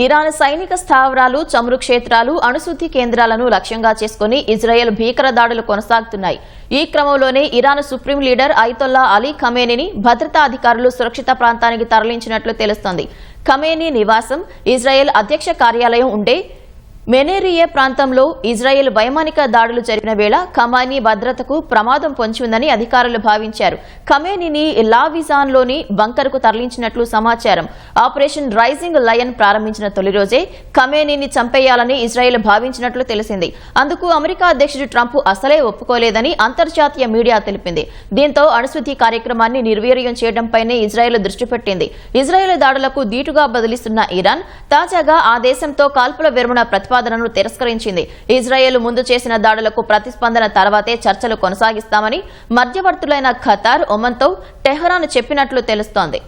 Iran సైనిక స్థావరాలు చమురు క్షేత్రాలు అణుశుద్ధి కేంద్రాలను లక్ష్యంగా చేసుకుని ఇజ్రాయెల్ భీకర దాడులు కొనసాగుతున్నాయి. ఈ క్రమంలోనే Iran supreme leader Ayatollah Ali ఖమేనీని భద్రతా అధికారులు సురక్షిత ప్రాంతానికి తరలించినట్లు తెలుస్తోంది. ఖమేనీ నివాసం ఇజ్రాయెల్ అధ్యక్ష కార్యాలయం ఉండే మెనేరియే ప్రాంతంలో ఇజ్రాయెల్ వైమానిక దాడులు జరిపిన వేళ ఖమానీ భద్రతకు ప్రమాదం పొంచి ఉందని అధికారులు భావించారు. ఖమేనీని లావిజాన్లోని బంకర్కు తరలించినట్లు సమాచారం. ఆపరేషన్ రైజింగ్ లయన్ ప్రారంభించిన తొలి రోజే ఖమేనీని చంపేయాలని ఇజ్రాయెల్ భావించినట్లు తెలిసింది. అందుకు అమెరికా అధ్యక్షుడు ట్రంప్ అసలే ఒప్పుకోలేదని అంతర్జాతీయ మీడియా తెలిపింది. దీంతో అణుశుద్ధి కార్యక్రమాన్ని నిర్వీర్యం చేయడంపైనే ఇజ్రాయెల్ దృష్టి పెట్టింది. ఇజ్రాయెల్ దాడులకు దీటుగా బదిలిస్తున్న ఇరాన్ తాజాగా ఆ దేశంతో కాల్పుల విరమణ ప్రతిపాదనను తిరస్కరించింది. ఇజ్రాయెల్ ముందు చేసిన దాడులకు ప్రతిస్పందన తర్వాతే చర్చలు కొనసాగిస్తామని మధ్యవర్తులైన ఖతార్ ఒమన్తో టెహ్రాన్ చెప్పినట్లు తెలుస్తోంది.